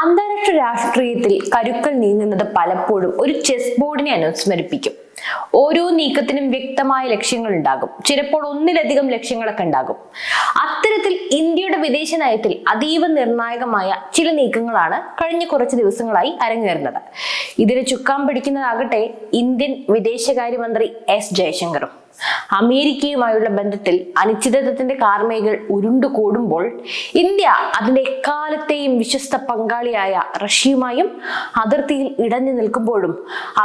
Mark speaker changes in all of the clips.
Speaker 1: അന്താരാഷ്ട്ര രാഷ്ട്രീയത്തിൽ കരുക്കൾ നീങ്ങുന്നത് പലപ്പോഴും ഒരു ചെസ് ബോർഡിനെ അനുസ്മരിപ്പിക്കും. ഓരോ നീക്കത്തിനും വ്യക്തമായ ലക്ഷ്യങ്ങൾ ഉണ്ടാകും. ചിലപ്പോൾ ഒന്നിലധികം ലക്ഷ്യങ്ങളൊക്കെ ഉണ്ടാകും. അത്തരത്തിൽ ഇന്ത്യയുടെ വിദേശ നയത്തിൽ അതീവ നിർണായകമായ ചില നീക്കങ്ങളാണ് കഴിഞ്ഞ കുറച്ച് ദിവസങ്ങളായി അരങ്ങേറുന്നത്. ഇതിന് ചുക്കാൻ പിടിക്കുന്നതാകട്ടെ ഇന്ത്യൻ വിദേശകാര്യമന്ത്രി എസ് ജയശങ്കറും. അമേരിക്കയുമായുള്ള ബന്ധത്തിൽ അനിശ്ചിതത്വത്തിന്റെ കാർമേകൾ ഉരുണ്ടു കൂടുമ്പോൾ ഇന്ത്യ അതിന്റെ എക്കാലത്തെയും വിശ്വസ്ത പങ്കാളിയായ റഷ്യയുമായും അതിർത്തിയിൽ ഇടഞ്ഞു നിൽക്കുമ്പോഴും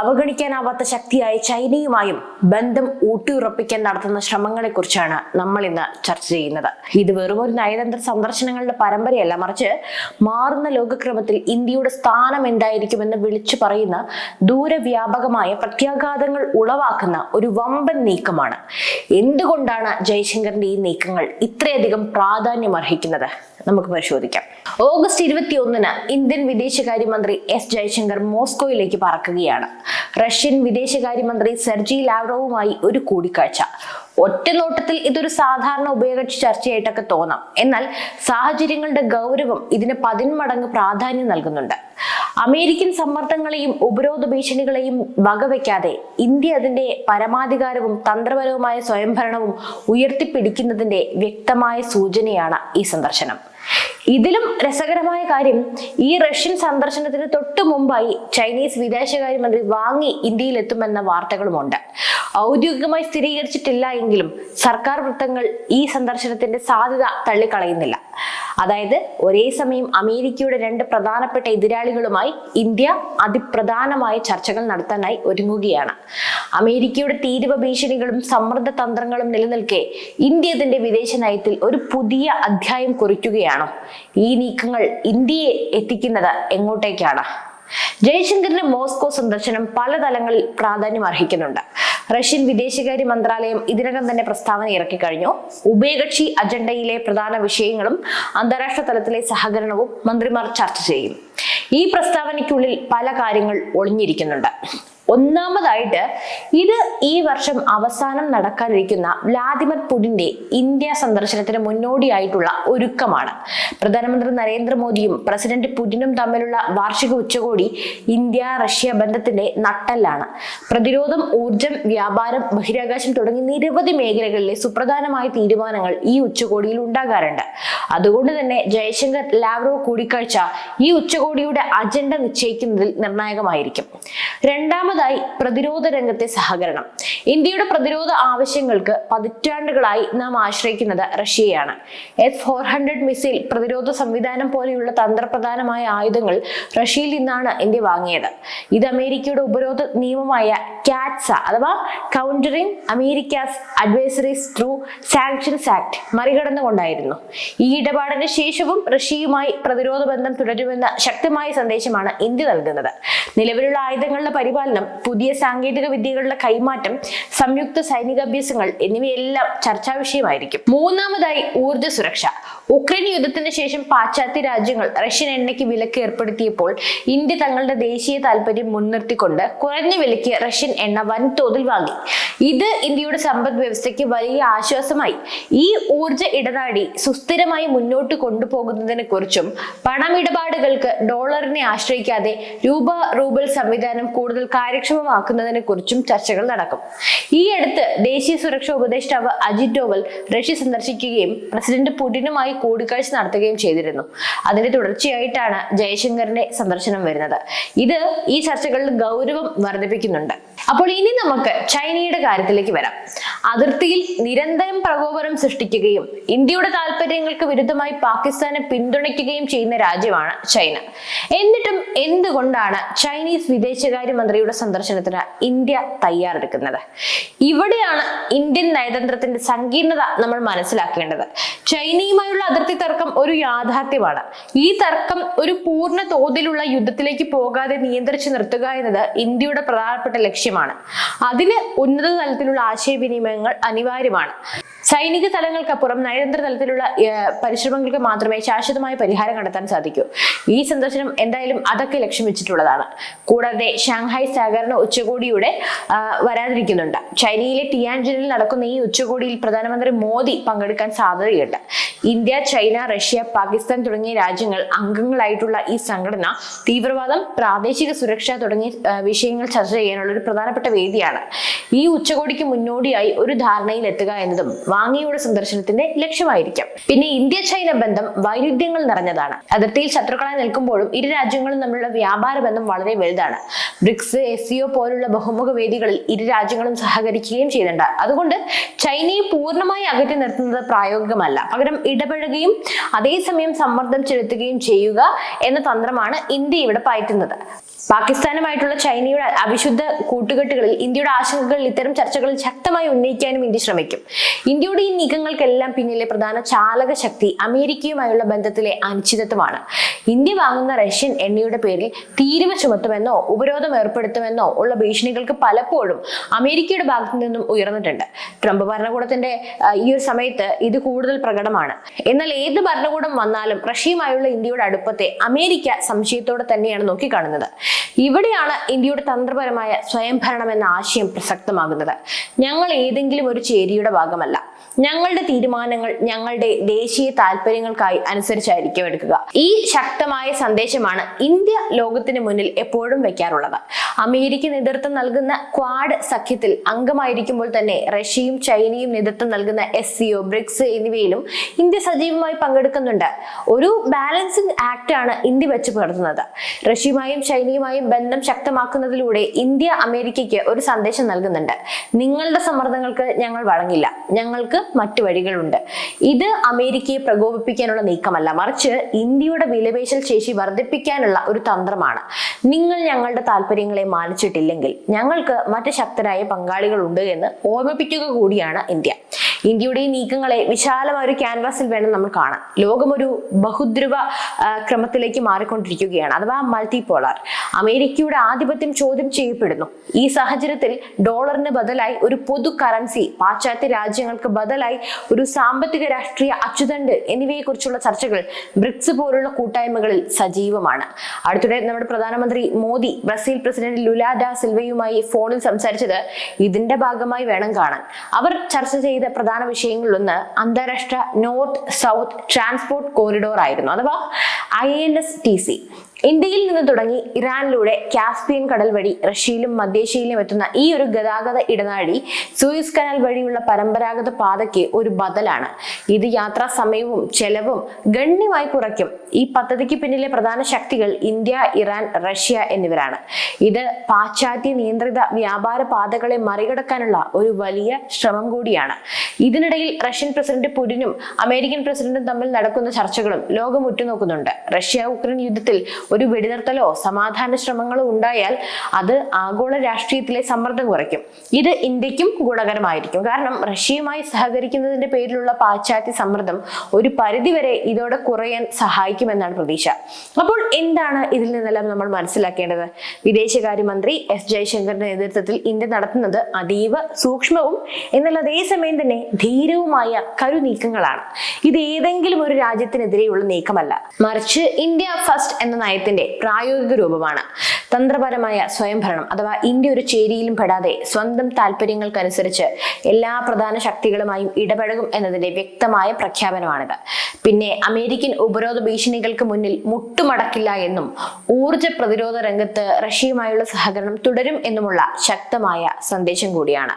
Speaker 1: അവഗണിക്കാനാവാത്ത ശക്തിയായ ചൈനയുമായും ബന്ധം ഊട്ടിയുറപ്പിക്കാൻ നടത്തുന്ന ശ്രമങ്ങളെക്കുറിച്ചാണ് നമ്മൾ ഇന്ന് ചർച്ച ചെയ്യുന്നത്. ഇത് വെറും ഒരു നയതന്ത്ര സന്ദർശനങ്ങളുടെ പരമ്പരയല്ല മറിച്ച് മാറുന്ന ലോകക്രമത്തിൽ ഇന്ത്യയുടെ സ്ഥാനം എന്തായിരിക്കുമെന്ന് വിളിച്ചു പറയുന്ന ദൂരവ്യാപകമായ പ്രത്യാഘാതങ്ങൾ ഉളവാക്കുന്ന ഒരു വമ്പൻ നീക്കമാണ്. എന്തുകൊണ്ടാണ് ജയശങ്കറിന്റെ ഈ നീക്കങ്ങൾ ഇത്രയധികം പ്രാധാന്യം അർഹിക്കുന്നത്? നമുക്ക് പരിശോധിക്കാം. ഓഗസ്റ്റ് ഇരുപത്തി ഒന്നിന് ഇന്ത്യൻ വിദേശകാര്യമന്ത്രി എസ് ജയശങ്കർ മോസ്കോയിലേക്ക് പറക്കുകയാണ്. റഷ്യൻ വിദേശകാര്യമന്ത്രി സെർജി ലാവ്റോവുമായി ഒരു കൂടിക്കാഴ്ച. ഒറ്റ നോട്ടത്തിൽ ഇതൊരു സാധാരണ ഉഭയകക്ഷി ചർച്ചയായിട്ടൊക്കെ തോന്നാം. എന്നാൽ സാഹചര്യങ്ങളുടെ ഗൗരവം ഇതിന് പതിന്മടങ്ങ് പ്രാധാന്യം നൽകുന്നുണ്ട്. അമേരിക്കൻ സമ്മർദ്ദങ്ങളെയും ഉപരോധ ഭീഷണികളെയും വകവയ്ക്കാതെ ഇന്ത്യ അതിന്റെ പരമാധികാരവും തന്ത്രപരവുമായ സ്വയംഭരണവും ഉയർത്തിപ്പിടിക്കുന്നതിന്റെ വ്യക്തമായ സൂചനയാണ് ഈ സന്ദർശനം. ഇതിലും രസകരമായ കാര്യം ഈ റഷ്യൻ സന്ദർശനത്തിന് തൊട്ടു മുമ്പായി ചൈനീസ് വിദേശകാര്യമന്ത്രി വാങ്ങി ഇന്ത്യയിൽ എത്തുമെന്ന വാർത്തകളുമുണ്ട്. ഔദ്യോഗികമായി സ്ഥിരീകരിച്ചിട്ടില്ല എങ്കിലും സർക്കാർ വൃത്തങ്ങൾ ഈ സന്ദർശനത്തിന്റെ സാധ്യത തള്ളിക്കളയുന്നില്ല. അതായത് ഒരേ സമയം അമേരിക്കയുടെ രണ്ട് പ്രധാനപ്പെട്ട എതിരാളികളുമായി ഇന്ത്യ അതിപ്രധാനമായ ചർച്ചകൾ നടത്താനായി ഒരുങ്ങുകയാണ്. അമേരിക്കയുടെ തീരുവ ഭീഷണികളും സമ്മർദ്ദ തന്ത്രങ്ങളും നിലനിൽക്കെ ഇന്ത്യ ഇതിന്റെ വിദേശ നയത്തിൽ ഒരു പുതിയ അധ്യായം കുറിക്കുകയാണ്. ഈ നീക്കങ്ങൾ ഇന്ത്യയെ എത്തിക്കുന്നത് എങ്ങോട്ടേക്കാണ്? ജയശങ്കറിന്റെ മോസ്കോ സന്ദർശനം പല തലങ്ങളിൽ പ്രാധാന്യം അർഹിക്കുന്നുണ്ട് റഷ്യൻ വിദേശകാര്യ മന്ത്രാലയം ഇതിനകം തന്നെ പ്രസ്താവന ഇറക്കി കഴിഞ്ഞു ഉഭയകക്ഷി അജണ്ടയിലെ പ്രധാന വിഷയങ്ങളും അന്താരാഷ്ട്ര തലത്തിലെ സഹകരണവും മന്ത്രിമാർ ചർച്ച ചെയ്യും. ഈ പ്രസ്താവനയ്ക്കുള്ളിൽ പല കാര്യങ്ങൾ ഒളിഞ്ഞിരിക്കുന്നുണ്ട്. ഒന്നാമതായിട്ട് ഇത് ഈ വർഷം അവസാനം നടക്കാനിരിക്കുന്ന വ്ലാദിമിർ പുടിന്റെ ഇന്ത്യ സന്ദർശനത്തിന് മുന്നോടിയായിട്ടുള്ള ഒരുക്കമാണ്. പ്രധാനമന്ത്രി നരേന്ദ്രമോദിയും പ്രസിഡന്റ് പുടിനും തമ്മിലുള്ള വാർഷിക ഉച്ചകോടി ഇന്ത്യ റഷ്യ ബന്ധത്തിന്റെ നട്ടല്ലാണ്. പ്രതിരോധം ഊർജം വ്യാപാരം ബഹിരാകാശം തുടങ്ങി നിരവധി മേഖലകളിലെ സുപ്രധാനമായ തീരുമാനങ്ങൾ ഈ ഉച്ചകോടിയിൽ ഉണ്ടാകാറുണ്ട്. അതുകൊണ്ട് തന്നെ ജയശങ്കർ ലാവ്റോ കൂടിക്കാഴ്ച ഈ ഉച്ചകോടിയുടെ അജണ്ട നിശ്ചയിക്കുന്നതിൽ നിർണായകമായിരിക്കും. രണ്ടാമതായി പ്രതിരോധ രംഗത്തെ സഹകരണം. ഇന്ത്യയുടെ പ്രതിരോധ ആവശ്യങ്ങൾക്ക് പതിറ്റാണ്ടുകളായി നാം ആശ്രയിക്കുന്നത് റഷ്യയാണ് എഫ് ഫോർ ഹൺഡ്രഡ് മിസൈൽ പ്രതിരോധ സംവിധാനം പോലെയുള്ള തന്ത്രപ്രധാനമായ ആയുധങ്ങൾ റഷ്യയിൽ നിന്നാണ് ഇന്ത്യ വാങ്ങിയത്. ഇത് അമേരിക്കയുടെ ഉപരോധ നിയമമായ കാറ്റ്സ അഥവാ countering America's adversaries through sanctions act മറികടന്നുകൊണ്ടായിരുന്നു. ഈ ഇടപാടിന് ശേഷവും റഷ്യയുമായി പ്രതിരോധ ബന്ധം തുടരുമെന്ന ശക്തമായ സന്ദേശമാണ് ഇന്ത്യ നൽകുന്നത്. നിലവിലുള്ള ആയുധങ്ങളുടെ പരിപാലനം പുതിയ സാങ്കേതിക വിദ്യകളുടെ കൈമാറ്റം സംയുക്ത സൈനികാഭ്യാസങ്ങൾ എന്നിവയെല്ലാം ചർച്ചാ വിഷയമായിരിക്കും. മൂന്നാമതായി ഊർജ സുരക്ഷ. ഉക്രൈൻ യുദ്ധത്തിന് ശേഷം പാശ്ചാത്യ രാജ്യങ്ങൾ റഷ്യൻ എണ്ണയ്ക്ക് വിലക്ക് ഏർപ്പെടുത്തിയപ്പോൾ ഇന്ത്യ തങ്ങളുടെ ദേശീയ താല്പര്യം മുൻനിർത്തിക്കൊണ്ട് കുറഞ്ഞ വിലയ്ക്ക് റഷ്യൻ എണ്ണ വൻതോതിൽ വാങ്ങി. ഇത് ഇന്ത്യയുടെ സമ്പദ് വ്യവസ്ഥയ്ക്ക് വലിയ ആശ്വാസമായി. ഈ ഊർജ ഇടനാടി സുസ്ഥിരമായി മുന്നോട്ട് കൊണ്ടുപോകുന്നതിനെ കുറിച്ചും പണമിടപാടുകൾക്ക് ഡോളറിനെ ആശ്രയിക്കാതെ രൂപ റൂബൽ സംവിധാനം കൂടുതൽ കാര്യക്ഷമമാക്കുന്നതിനെ കുറിച്ചും ചർച്ചകൾ നടക്കും. ഈ അടുത്ത് ദേശീയ സുരക്ഷാ ഉപദേഷ്ടാവ് അജിത് ഡോവൽ റഷ്യ സന്ദർശിക്കുകയും പ്രസിഡന്റ് പുടിനുമായി കൂടിക്കാഴ്ച നടത്തുകയും ചെയ്തിരുന്നു. അതിന്റെ തുടർച്ചയായിട്ടാണ് ജയശങ്കറിന്റെ സന്ദർശനം വരുന്നത്. ഇത് ഈ ചർച്ചകളിൽ ഗൗരവം വർദ്ധിപ്പിക്കുന്നുണ്ട്. അപ്പോൾ ഇനി നമുക്ക് ചൈനയുടെ കാര്യത്തിലേക്ക് വരാം. അതിർത്തിയിൽ നിരന്തരം പ്രകോപനം സൃഷ്ടിക്കുകയും ഇന്ത്യയുടെ താല്പര്യങ്ങൾക്ക് വിരുദ്ധമായി പാകിസ്ഥാനെ പിന്തുണയ്ക്കുകയും ചെയ്യുന്ന രാജ്യമാണ് ചൈന. എന്നിട്ടും എന്തുകൊണ്ടാണ് ചൈനീസ് വിദേശകാര്യമന്ത്രിയുടെ സന്ദർശനത്തിന് ഇന്ത്യ തയ്യാറെടുക്കുന്നത്? ഇവിടെയാണ് ഇന്ത്യൻ നയതന്ത്രത്തിന്റെ സങ്കീർണത നമ്മൾ മനസ്സിലാക്കേണ്ടത്. ചൈനയുമായുള്ള അതിർത്തി തർക്കം ഒരു യാഥാർത്ഥ്യമാണ്. ഈ തർക്കം ഒരു പൂർണ തോതിലുള്ള യുദ്ധത്തിലേക്ക് പോകാതെ നിയന്ത്രിച്ചു നിർത്തുക എന്നത് ഇന്ത്യയുടെ പ്രധാനപ്പെട്ട ലക്ഷ്യമാണ്. അതിന് ഉന്നത തലത്തിലുള്ള ആശയവിനിമയങ്ങൾ അനിവാര്യമാണ്. സൈനിക തലങ്ങൾക്കപ്പുറം നയതന്ത്ര തലത്തിലുള്ള പരിശ്രമങ്ങൾക്ക് മാത്രമേ ശാശ്വതമായ പരിഹാരം കണ്ടെത്താൻ സാധിക്കൂ. ഈ സന്ദർശനം എന്തായാലും അതൊക്കെ ലക്ഷ്യം വെച്ചിട്ടുള്ളതാണ്. കൂടാതെ ഷാങ്ഹായ് സഹകരണ ഉച്ചകോടിയുടെ വരാതിരിക്കുന്നുണ്ട് ചൈനയിലെ ടിയാൻജിനിൽ നടക്കുന്ന ഈ ഉച്ചകോടിയിൽ പ്രധാനമന്ത്രി മോദി പങ്കെടുക്കാൻ സാധ്യതയുണ്ട്. ഇന്ത്യ ചൈന റഷ്യ പാകിസ്ഥാൻ തുടങ്ങിയ രാജ്യങ്ങൾ അംഗങ്ങളായിട്ടുള്ള ഈ സംഘടന തീവ്രവാദം പ്രാദേശിക സുരക്ഷ തുടങ്ങിയ വിഷയങ്ങൾ ചർച്ച ചെയ്യാനുള്ള ഒരു പ്രധാനപ്പെട്ട വേദിയാണ്. ഈ ഉച്ചകോടിക്ക് മുന്നോടിയായി ഒരു ധാരണയിൽ എത്തുക എന്നതും വാങ്ങിയുടെ സന്ദർശനത്തിന്റെ ലക്ഷ്യമായിരിക്കും. പിന്നെ ഇന്ത്യ ചൈന ബന്ധം വൈരുദ്ധ്യങ്ങൾ നിറഞ്ഞതാണ്. അതിർത്തിയിൽ ശത്രുക്കളായി നിൽക്കുമ്പോഴും ഇരു രാജ്യങ്ങളും തമ്മിലുള്ള വ്യാപാര ബന്ധം വളരെ വലുതാണ്. ബ്രിക്സ് എസ് പോലുള്ള ബഹുമുഖ വേദികളിൽ ഇരു രാജ്യങ്ങളും സഹകരിക്കുകയും ചെയ്യുന്നുണ്ട് അതുകൊണ്ട് ചൈനയെ പൂർണമായി അകറ്റി നിർത്തുന്നത് പ്രായോഗികമല്ല. പകരം ഇടപഴകുകയും അതേസമയം സമ്മർദ്ദം ചെലുത്തുകയും ചെയ്യുക എന്ന തന്ത്രമാണ് ഇന്ത്യ ഇവിടെ പയറ്റുന്നത്. പാകിസ്ഥാനുമായിട്ടുള്ള ചൈനയുടെ അവിശുദ്ധ കൂട്ടുകെട്ടുകളിൽ ഇന്ത്യയുടെ ആശങ്കകൾ ഇത്തരം ചർച്ചകളിൽ ശക്തമായി ഉന്നയിക്കാനും ഇന്ത്യ ശ്രമിക്കും. ഇന്ത്യയുടെ ഈ നീക്കങ്ങൾക്കെല്ലാം പിന്നിലെ പ്രധാന ചാലക ശക്തി അമേരിക്കയുമായുള്ള ബന്ധത്തിലെ അനിശ്ചിതത്വമാണ്. ഇന്ത്യ വാങ്ങുന്ന റഷ്യൻ എണ്ണയുടെ പേരിൽ തീരുവ ചുമത്തുമെന്നോ ഉപരോധം ഏർപ്പെടുത്തുമെന്നോ ഉള്ള ഭീഷണികൾക്ക് പലപ്പോഴും അമേരിക്കയുടെ ഭാഗത്തു നിന്നും ഉയർന്നിട്ടുണ്ട്. ട്രംപ് ഭരണകൂടത്തിന്റെ ഈ ഒരു സമയത്ത് ഇത് കൂടുതൽ പ്രകടമാണ്. എന്നാൽ ഏത് ഭരണകൂടം വന്നാലും റഷ്യയുമായുള്ള ഇന്ത്യയുടെ അടുപ്പത്തെ അമേരിക്ക സംശയത്തോടെ തന്നെയാണ് നോക്കിക്കാണുന്നത്. ഇവിടെയാണ് ഇന്ത്യയുടെ തന്ത്രപരമായ സ്വയംഭരണം എന്ന ആശയം പ്രസക്തമാകുന്നത്. ഞങ്ങൾ ഏതെങ്കിലും ഒരു ചേരിയുടെ ഭാഗമല്ല. ഞങ്ങളുടെ തീരുമാനങ്ങൾ ഞങ്ങളുടെ ദേശീയ താല്പര്യങ്ങൾക്കായി അനുസരിച്ചായിരിക്കും എടുക്കുക. ഈ ശക്തമായ സന്ദേശമാണ് ഇന്ത്യ ലോകത്തിന് മുന്നിൽ എപ്പോഴും വെക്കാറുള്ളത്. അമേരിക്ക നേതൃത്വം നൽകുന്ന ക്വാഡ് സഖ്യത്തിൽ അംഗമായിരിക്കുമ്പോൾ തന്നെ റഷ്യയും ചൈനയും നേതൃത്വം നൽകുന്ന എസ് സിഒ ബ്രിക്സ് എന്നിവയിലും ഇന്ത്യ സജീവമായി പങ്കെടുക്കുന്നുണ്ട്. ഒരു ബാലൻസിംഗ് ആക്ട് ആണ് ഇന്ത്യ വെച്ച് പുലർത്തുന്നത്. റഷ്യയുമായും ചൈനയുമായും ബന്ധം ശക്തമാക്കുന്നതിലൂടെ ഇന്ത്യ അമേരിക്കയ്ക്ക് ഒരു സന്ദേശം നൽകുന്നുണ്ട്. നിങ്ങളുടെ സമ്മർദ്ദങ്ങൾക്ക് ഞങ്ങൾ വഴങ്ങില്ല. ഞങ്ങൾക്ക് മറ്റു വഴികളുണ്ട്. ഇത് അമേരിക്കയെ പ്രകോപിപ്പിക്കാനുള്ള നീക്കമല്ല. മറിച്ച് ഇന്ത്യയുടെ വിലപേശൽ ശേഷി വർദ്ധിപ്പിക്കാനുള്ള ഒരു തന്ത്രമാണ്. നിങ്ങൾ ഞങ്ങളുടെ താല്പര്യങ്ങളെ മാനിച്ചിട്ടില്ലെങ്കിൽ ഞങ്ങൾക്ക് മറ്റ് ശക്തരായ പങ്കാളികളുണ്ട് എന്ന് ഓർമ്മിപ്പിക്കുക കൂടിയാണ് ഇന്ത്യ. ഇന്ത്യയുടെ നീക്കങ്ങളെ വിശാലമായ ഒരു ക്യാൻവാസിൽ വേണം നമ്മൾ കാണാൻ. ലോകം ഒരു ബഹുദ്രുവ ക്രമത്തിലേക്ക് മാറിക്കൊണ്ടിരിക്കുകയാണ്. അഥവാ മൾട്ടിപോളാർ അമേരിക്കയുടെ ആധിപത്യം ചോദ്യം ചെയ്യപ്പെടുന്നു. ഈ സാഹചര്യത്തിൽ ഡോളറിന് ബദലായി ഒരു പൊതു കറൻസി പാശ്ചാത്യ രാജ്യങ്ങൾക്ക് ബദലായി ഒരു സാമ്പത്തിക രാഷ്ട്രീയ അച്ചുതണ്ട് എന്നിവയെക്കുറിച്ചുള്ള ചർച്ചകൾ ബ്രിക്സ് പോലുള്ള കൂട്ടായ്മകളിൽ സജീവമാണ്. അടുത്തിടെ നമ്മുടെ പ്രധാനമന്ത്രി Modi Brazil president Lula da സിൽവയുമായി ഫോണിൽ സംസാരിച്ചത് ഇതിന്റെ ഭാഗമായി വേണം കാണാൻ. അവർ ചർച്ച ചെയ്ത പ്രധാന വിഷയങ്ങളിലൊന്ന് അന്താരാഷ്ട്ര നോർത്ത് സൗത്ത് ട്രാൻസ്പോർട്ട് കോറിഡോർ ആയിരുന്നു അഥവാ I N S T C. ഇന്ത്യയിൽ നിന്ന് തുടങ്ങി ഇറാനിലൂടെ കാസ്പിയൻ കടൽ വഴി റഷ്യയിലും മധ്യേഷ്യയിലും എത്തുന്ന ഈ ഒരു ഗതാഗത ഇടനാഴി സൂയിസ് കനാൽ വഴിയുള്ള പരമ്പരാഗത പാതയ്ക്ക് ഒരു ബദലാണ്. ഇത് യാത്രാ സമയവും ചെലവും ഗണ്യമായി കുറയ്ക്കും. ഈ പദ്ധതിക്ക് പിന്നിലെ പ്രധാന ശക്തികൾ ഇന്ത്യ ഇറാൻ റഷ്യ എന്നിവരാണ്. ഇത് പാശ്ചാത്യ നിയന്ത്രിത വ്യാപാര പാതകളെ മറികടക്കാനുള്ള ഒരു വലിയ ശ്രമം കൂടിയാണ്. ഇതിനിടയിൽ റഷ്യൻ പ്രസിഡന്റ് പുടിനും അമേരിക്കൻ പ്രസിഡന്റും തമ്മിൽ നടക്കുന്ന ചർച്ചകളും ലോകം ഉറ്റുനോക്കുന്നുണ്ട്. റഷ്യ ഉക്രൈൻ യുദ്ധത്തിൽ ഒരു വെടിനിർത്തലോ സമാധാന ശ്രമങ്ങളോ ഉണ്ടായാൽ അത് ആഗോള രാഷ്ട്രീയത്തിലെ സമ്മർദ്ദം കുറയ്ക്കും. ഇത് ഇന്ത്യക്കും ഗുണകരമായിരിക്കും. കാരണം റഷ്യയുമായി സഹകരിക്കുന്നതിന്റെ പേരിലുള്ള പാശ്ചാത്യ സമ്മർദ്ദം ഒരു പരിധിവരെ ഇതോടെ കുറയാൻ സഹായിക്കുമെന്നാണ് പ്രതീക്ഷ. അപ്പോൾ എന്താണ് ഇതിൽ നിന്നെല്ലാം നമ്മൾ മനസ്സിലാക്കേണ്ടത്? വിദേശകാര്യമന്ത്രി എസ് ജയശങ്കറിന്റെ നേതൃത്വത്തിൽ ഇന്ത്യ നടത്തുന്നത് അതീവ സൂക്ഷ്മവും എന്നാൽ അതേസമയം തന്നെ ധീരവുമായ കരുനീക്കങ്ങളാണ്. ഇത് ഏതെങ്കിലും ഒരു രാജ്യത്തിനെതിരെയുള്ള നീക്കമല്ല. മറിച്ച് ഇന്ത്യ ഫസ്റ്റ് എന്ന നയത്തിന്റെ പ്രായോഗിക രൂപമാണ്. തന്ത്രപരമായ സ്വയംഭരണം അഥവാ ഇന്ത്യ ഒരു ചേരിയിലും പെടാതെ സ്വന്തം താല്പര്യങ്ങൾക്കനുസരിച്ച് എല്ലാ പ്രധാന ശക്തികളുമായും ഇടപഴകും എന്നതിന്റെ വ്യക്തമായ പ്രഖ്യാപനമാണിത്. പിന്നെ അമേരിക്കൻ ഉപരോധ ഭീഷണികൾക്ക് മുന്നിൽ മുട്ടുമടക്കില്ല എന്നും ഊർജ പ്രതിരോധ രംഗത്ത് റഷ്യയുമായുള്ള സഹകരണം തുടരും എന്നുമുള്ള ശക്തമായ സന്ദേശം കൂടിയാണ്.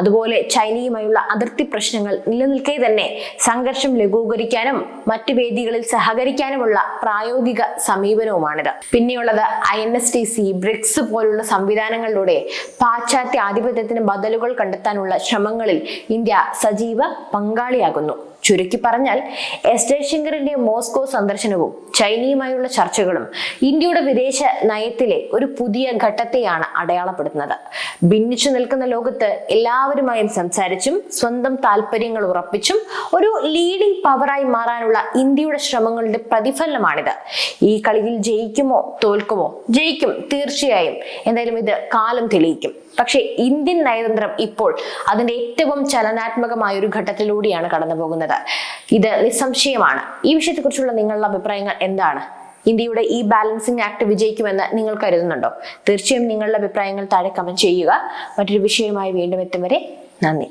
Speaker 1: അതുപോലെ ചൈനയുമായുള്ള അതിർത്തി പ്രശ്നങ്ങൾ നിലനിൽക്കെ തന്നെ സംഘർഷം ലഘൂകരിക്കാനും മറ്റു വേദികളിൽ സഹകരിക്കാനുമുള്ള പ്രായോഗിക സമീപനവുമാണിത്. പിന്നെയുള്ളത് I N S T C BRICS പോലുള്ള സംവിധാനങ്ങളിലൂടെ പാശ്ചാത്യ ആധിപത്യത്തിന് ബദലുകൾ കണ്ടെത്താനുള്ള ശ്രമങ്ങളിൽ ഇന്ത്യ സജീവ പങ്കാളിയാകുന്നു. ചുരുക്കി പറഞ്ഞാൽ എസ് ജയശങ്കറിന്റെ മോസ്കോ സന്ദർശനവും ചൈനയുമായുള്ള ചർച്ചകളും ഇന്ത്യയുടെ വിദേശ നയത്തിലെ ഒരു പുതിയ ഘട്ടത്തെയാണ് അടയാളപ്പെടുത്തുന്നത്. ഭിന്നിച്ചു നിൽക്കുന്ന ലോകത്ത് എല്ലാവരുമായും സംസാരിച്ചും സ്വന്തം താല്പര്യങ്ങൾ ഉറപ്പിച്ചും ഒരു ലീഡിംഗ് പവറായി മാറാനുള്ള ഇന്ത്യയുടെ ശ്രമങ്ങളുടെ പ്രതിഫലനമാണിത്. ഈ കളിയിൽ ജയിക്കുമോ തോൽക്കുമോ ജയിക്കും തീർച്ചയായും എന്തായാലും ഇത് കാലം തെളിയിക്കും. പക്ഷേ ഇന്ത്യൻ നയതന്ത്രം ഇപ്പോൾ അതിന്റെ ഏറ്റവും ചലനാത്മകമായ ഒരു ഘട്ടത്തിലൂടെയാണ് കടന്നു പോകുന്നത്. ഇത് നിസ്സംശയമാണ്. ഈ വിഷയത്തെക്കുറിച്ചുള്ള നിങ്ങളുടെ അഭിപ്രായങ്ങൾ എന്താണ്? ഇന്ത്യയുടെ ഈ ബാലൻസിംഗ് ആക്ട് വിജയിക്കുമെന്ന് നിങ്ങൾ കരുതുന്നുണ്ടോ? തീർച്ചയായും നിങ്ങളുടെ അഭിപ്രായങ്ങൾ താഴെ കമന്റ് ചെയ്യുക. മറ്റൊരു വിഷയവുമായി വീണ്ടും എത്തും വരെ നന്ദി.